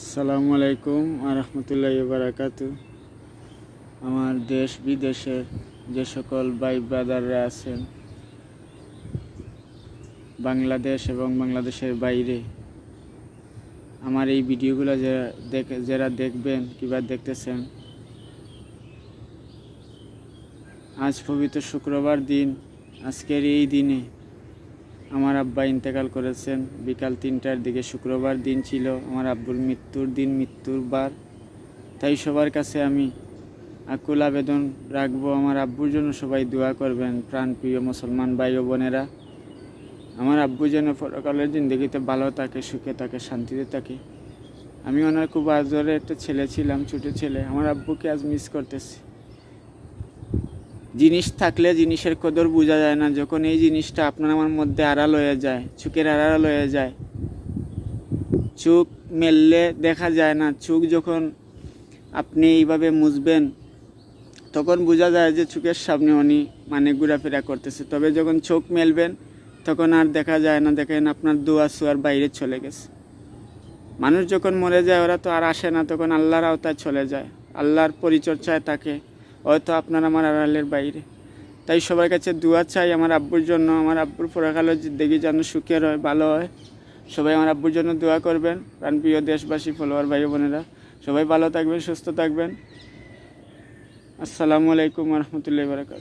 আসসালামু আলাইকুম আরহামতুল্লাহ বারাকাতু আমার দেশ বিদেশের যে সকল ভাই ব্রাদাররা আছেন, বাংলাদেশ এবং বাংলাদেশের বাইরে, আমার এই ভিডিওগুলো যারা দেখে, যারা দেখবেন কিংবা দেখতেছেন, আজ পবিত্র শুক্রবার দিন, আজকের এই দিনে আমার আব্বা ইন্তেকাল করেছেন। বিকাল তিনটার দিকে শুক্রবার দিন ছিল, আমার আব্বুর মৃত্যুর দিন মৃত্যুর বার তাই সবার কাছে আমি আকুল আবেদন রাখব। আমার আব্বুর জন্য সবাই দোয়া করবেন, প্রাণপ্রিয় মুসলমান ভাই ও বোনেরা। আমার আব্বু যেন পরকালের জিন্দগিতে ভালো থাকে, সুখে থাকে, শান্তিতে থাকে। আমি ওনার খুব আদরের একটা ছেলে ছিলাম, ছোটো ছেলে। আমার আব্বুকে আজ মিস করতেছি। জিনিস থাকলে জিনিসের কদর বোঝা যায় না। যখন এই জিনিসটা আপনার আমার মধ্যে আড়াল হয়ে যায় চোখের আড়াল হয়ে যায় চোখ মেললে দেখা যায় না। চোখ যখন আপনি এইভাবে মুছবেন, তখন বোঝা যায় যে চোখের সামনে উনি মানে ঘোরাফেরা করতেছে। তবে যখন চোখ মেলবেন, তখন আর দেখা যায় না। দেখেন আপনার দোয়া সোয়ার বাইরে চলে গেছে। মানুষ যখন মরে যায়, ওরা তো আর আসে না। তখন আল্লাহর আওতায় চলে যায়। আল্লাহর পরিচর্যায় থাকে হয়তো আপনার আমার আড়ালের বাইরে। তাই সবার কাছে দোয়া চাই আমার আব্বুর জন্য। আমার আব্বুর পড়াকালো দেখি যেন সুখের হয় ভালো হয়। সবাই আমার আব্বুর জন্য দোয়া করবেন। প্রাণপ্রিয় দেশবাসী, ফলোয়ার ভাই বোনেরা, সবাই ভালো থাকবেন, সুস্থ থাকবেন। আসসালামু আলাইকুম রহমতুল্লাহ বারাকাত